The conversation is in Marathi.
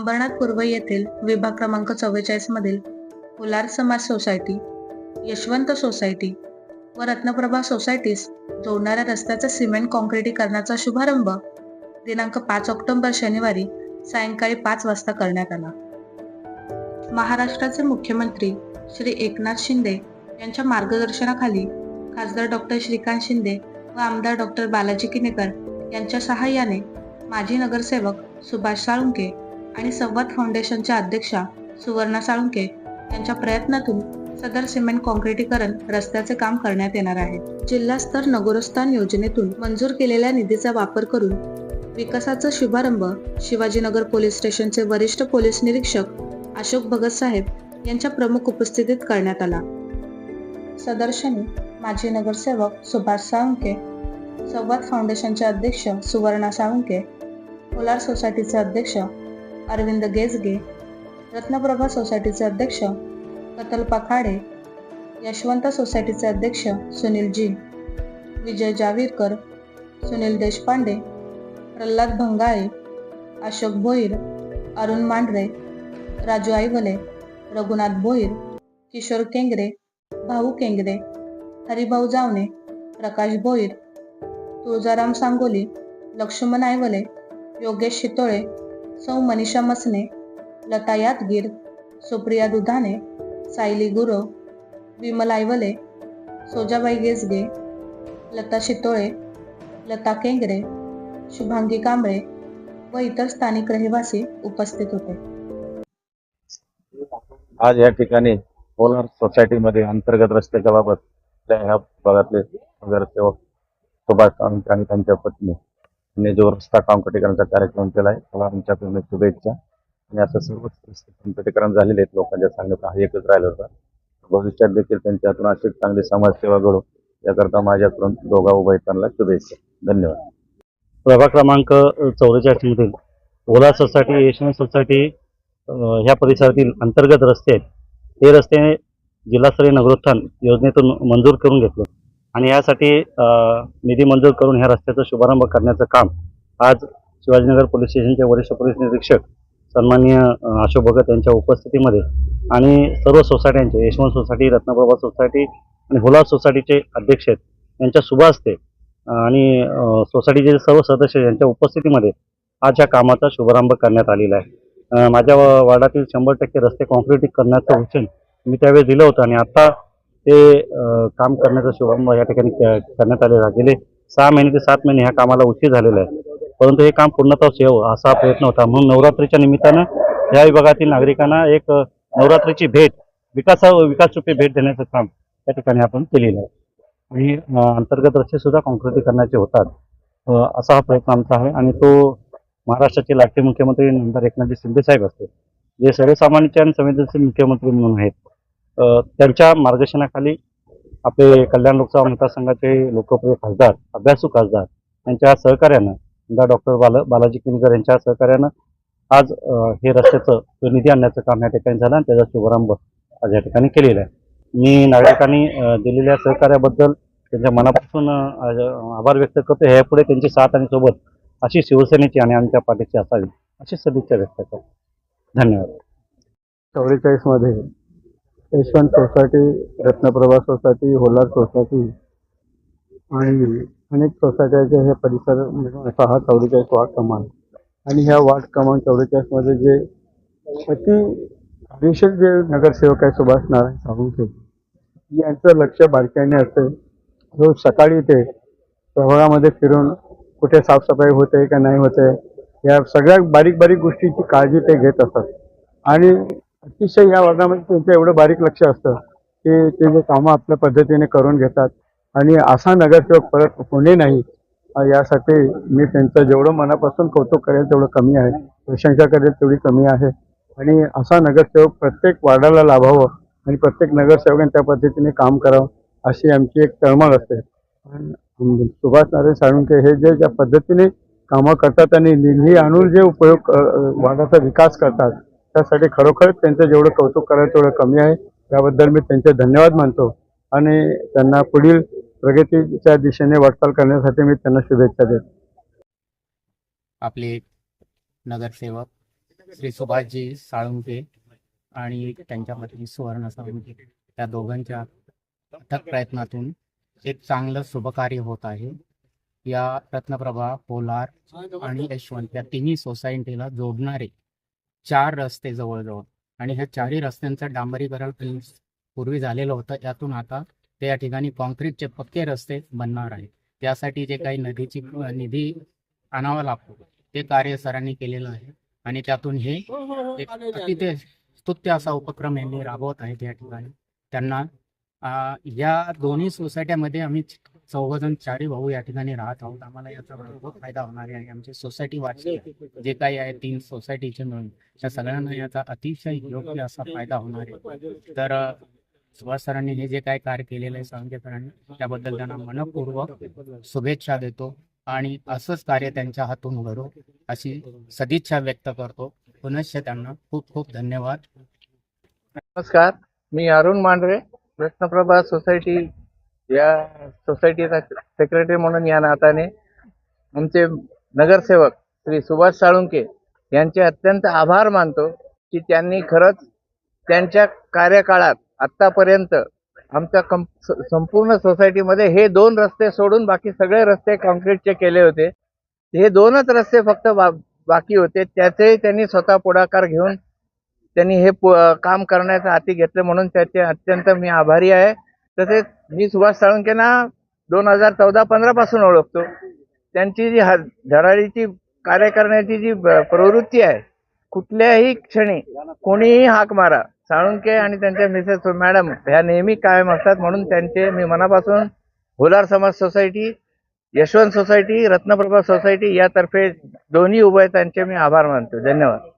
अंबरनाथ पूर्व येथील विभाग क्रमांक चव्वेचाळीस मधील कोलार समाज सोसायटी यशवंत सोसायटी व रत्नप्रभा सोसायटीस जोडणाऱ्या रस्त्याचा सिमेंट कॉन्क्रिटीकरणाचा शुभारंभ दिनांक पाच ऑक्टोबर शनिवारी सायंकाळी पाच वाजता करण्यात आला. महाराष्ट्राचे मुख्यमंत्री श्री एकनाथ शिंदे यांच्या मार्गदर्शनाखाली खासदार डॉक्टर श्रीकांत शिंदे व आमदार डॉक्टर बालाजी किनेकर यांच्या सहाय्याने माजी नगरसेवक सुभाष साळुंके आणि संवाद फाउंडेशनच्या अध्यक्षा सुवर्णा साळुंके यांच्या प्रयत्नातून सदर सिमेंट कॉन्क्रिटीकरण रस्त्याचे काम करण्यात येणार आहे. जिल्हास्तर नगरोस्थान योजनेतून मंजूर केलेल्या निधीचा वापर करून विकासाचा शुभारंभ शिवाजीनगर पोलीस स्टेशनचे वरिष्ठ पोलीस निरीक्षक अशोक भगत साहेब यांच्या प्रमुख उपस्थितीत करण्यात आला. सदर्शनी माजी नगरसेवक सुभाष साळुंके संवाद फाउंडेशनचे अध्यक्ष सुवर्णा साळुंके पोलार सोसायटीचे अध्यक्ष अरविंद गेजगे रत्नप्रभा सोसायटीचे अध्यक्ष कतल्पा खाडे यशवंत सोसायटीचे अध्यक्ष सुनील जी विजय जावीरकर सुनील देशपांडे प्रल्हाद भंगाळे अशोक भोईर अरुण मांढरे राजू आईवले रघुनाथ भोईर किशोर केंगरे भाऊ केंगरे हरिभाऊ जावणे प्रकाश भोईर तुळजाराम सांगोली लक्ष्मण आयवले योगेश शितोळे सौ मनीषा मसने लता यादगीर सुप्रिया दुधाने सायली गुरव विमल आयवले सोजाबाई गेजगे लता शितोळे लता केंगरे शुभांगी कांबळे व इतर स्थानिक रहिवासी उपस्थित होते. आज या ठिकाणी पोलार सोसायटीमध्ये अंतर्गत रस्त्याच्या बाबत ह्या भागातले नगरसेवक सुभाष आणि त्यांच्या पत्नी मी जो रस्ता काँक्रिटीकरणाचा कार्यक्रम केला आहे त्याला आमच्याकडून शुभेच्छा. आणि असं सर्वच रस्ते काँक्रिटीकरण झालेले आहेत लोकांच्या सांगण्यात हा एकच राहिला होता. भविष्यात देखील त्यांच्यातून अशी अशीच चांगली समाजसेवा घडो. याकरता माझ्याकडून दोघा उभयतांना शुभेच्छा. धन्यवाद. प्रभाग क्रमांक चौवेचाळीस मधील ओला सोसायटी एशियन सोसायटी ह्या परिसरातील अंतर्गत रस्ते आहेत. हे रस्ते जिल्हास्तरीय नगरोत्थान योजनेतून मंजूर करून घेतले. आणि यासाठी निधी मंजूर करून ह्या रस्त्याचा शुभारंभ करण्याचं काम आज शिवाजीनगर पोलीस स्टेशनचे वरिष्ठ पोलीस निरीक्षक सन्माननीय अशोक भगत यांच्या उपस्थितीमध्ये आणि सर्व सोसायट्यांचे यशवंत सोसायटी रत्नप्रभा सोसायटी आणि हुलार सोसायटीचे अध्यक्ष आहेत. यांच्या शुभ आणि सोसायटीचे सर्व सदस्य यांच्या उपस्थितीमध्ये आज या कामाचा शुभारंभ करण्यात आलेला आहे. माझ्या वार्डातील शंभर टक्के रस्ते कॉन्क्रिटिंग करण्याचं वचन मी त्यावेळी दिलं होतं आणि आता ते काम करण्याचा शुभारंभ या ठिकाणी क- करण्यात आलेला गेले सहा महिने ते सात महिने ह्या कामाला उशीर झालेला आहे. परंतु हे काम पूर्णतः यावं असा हा प्रयत्न होता. म्हणून नवरात्रीच्या निमित्तानं या विभागातील नागरिकांना एक नवरात्रीची भेट विकासा विकासरूपी भेट देण्याचं काम या ठिकाणी आपण केलेलं आहे. आणि अंतर्गत रस्ते सुद्धा कॉन्क्रिटीकरणाचे होतात. असा हा प्रयत्न आमचा आहे. आणि तो महाराष्ट्राचे लाडके मुख्यमंत्री आमदार एकनाथजी शिंदे साहेब असते जे सर्वसामान्यांचे आणि संवेदनशील मुख्यमंत्री म्हणून आहेत. त्यांच्या मार्गदर्शनाखाली आपले कल्याण लोकसभा मतदारसंघाचे लोकप्रिय खासदार अभ्यासू खासदार यांच्या सहकार्यानं आमदार डॉक्टर बाला बालाजी किनकर यांच्या सहकार्यानं आज हे रस्त्याचं निधी आणण्याचं काम या ठिकाणी झालं आणि त्याचा शुभारंभ आज या ठिकाणी केलेला आहे. मी नागरिकांनी दिलेल्या सहकार्याबद्दल त्यांच्या मनापासून आभार व्यक्त करतो. ह्यापुढे त्यांची साथ आणि सोबत अशी शिवसेनेची आणि आमच्या पाठीची असावी अशी सदिच्छा व्यक्त करतो. धन्यवाद. चौवेचाळीसमध्ये Yashwant society Ratnaprabha society Holar society आणि अनेक सोसायट्याचे हे परिसर असा हा चौवेचाळीस वार्ड क्रमांक आणि ह्या वार्ड क्रमांक चौवेचाळीसमध्ये जे अति कार्यशील जे नगरसेवक आहे सुभाष नारायण साळुंखे यांचं लक्ष बारकाईने असते. रोज सकाळी ते प्रभागामध्ये फिरून कुठे साफसफाई होते का नाही होते या सगळ्या बारीक बारीक गोष्टीची काळजी ते घेत असतात. आणि अतिशय या वर्गामध्ये त्यांचं एवढं बारीक लक्ष असतं की ते जे कामं आपल्या पद्धतीने करून घेतात. आणि असा नगरसेवक परत होणे नाही यासाठी मी त्यांचं जेवढं मनापासून कौतुक करेल तेवढं कमी आहे. प्रशंसा करेल तेवढी कमी आहे. आणि असा नगरसेवक प्रत्येक वार्डाला लाभावं आणि प्रत्येक नगरसेवकाने त्या पद्धतीने काम करावं अशी आमची एक तळमळ असते. सुभाष नारायण साळुंके हे जे ज्या पद्धतीने कामं करतात आणि निधी आणून जे उपयोग अं, वार्डाचा विकास करतात त्यासाठी खरोखरच त्यांचं जेवढं कौतुक करायचं तेवढं कमी आहे. त्याबद्दल मी त्यांचे धन्यवाद मानतो. आणि त्यांना पुढील प्रगतीच्या दिशेने वाटचाल करण्यासाठी मी त्यांना शुभेच्छा देतो. आपले नगरसेवक श्री सुभाषजी साळुंके आणि त्यांच्या पत्नी सुवर्ण साळुंके त्या दोघांच्या अथक प्रयत्नातून एक चांगलं शुभकार्य होत आहे. या रत्नप्रभा पोलार आणि यशवंत या तिन्ही सोसायटीला जोडणारे चार रस्ते जवळजवळ. आणि ह्या चारही रस्त्यांचं डांबरीकरण पूर्वी झालेलं होतं. यातून आता ते या ठिकाणी कॉन्क्रीटचे पक्के रस्ते बनणार आहेत. त्यासाठी जे काही नदीची निधी आणावा लागतो ते कार्य सरांनी केलेलं आहे. आणि त्यातून हे एक अतिशय स्तुत्य असा उपक्रम यांनी राबवत आहेत या ठिकाणी. त्यांना या दोन्ही सोसायट्यामध्ये आम्ही चौघजण चारही भाऊ या ठिकाणी राहत आहोत. आम्हाला याचा भरपूर फायदा होणार आहे. आणि आमची सोसायटी वाचली जे काही आहे तीन सोसायटीचे मिळून. त्या सगळ्यांना याचा अतिशय योग्य असा फायदा होणार आहे. तर सुभाष सरांनी हे जे काय कार्य केलेलं आहे सांगेकरांनी त्याबद्दल त्यांना मनपूर्वक शुभेच्छा देतो आणि असंच कार्य त्यांच्या हातून घडो अशी सदिच्छा व्यक्त करतो. पुनश्च त्यांना खूप खूप धन्यवाद. नमस्कार. मी अरुण मांढरे. रत्नप्रभा सोसायटी या सोसायटीचा सेक्रेटरी म्हणून या नाताने आमचे नगरसेवक श्री सुभाष साळुंके यांचे अत्यंत आभार मानतो की त्यांनी खरंच त्यांच्या कार्यकाळात आत्तापर्यंत आमच्या कं संपूर्ण सोसायटीमध्ये हे दोन रस्ते सोडून बाकी सगळे रस्ते कॉन्क्रीटचे केले होते. हे दोनच रस्ते फक्त बा बाकी होते. त्याचेही त्यांनी स्वतः पुढाकार घेऊन त्यांनी हे काम करण्याचं हाती घेतलं म्हणून त्याचे अत्यंत मी आभारी आहे. तसेच मी सुभाष साळुंकेंना दोन हजार चौदा पंधरा पासून ओळखतो. त्यांची जी ह धडाडीची कार्य करण्याची जी प्रवृत्ती आहे कुठल्याही क्षणी कोणीही हाक मारा साळुंके आणि त्यांच्या मिसेस मॅडम ह्या नेहमी कायम असतात म्हणून त्यांचे मी मनापासून होलार समाज society Yashwant society Ratnaprabha society यातर्फे दोन्ही उभयतांचे मी आभार मानतो. धन्यवाद.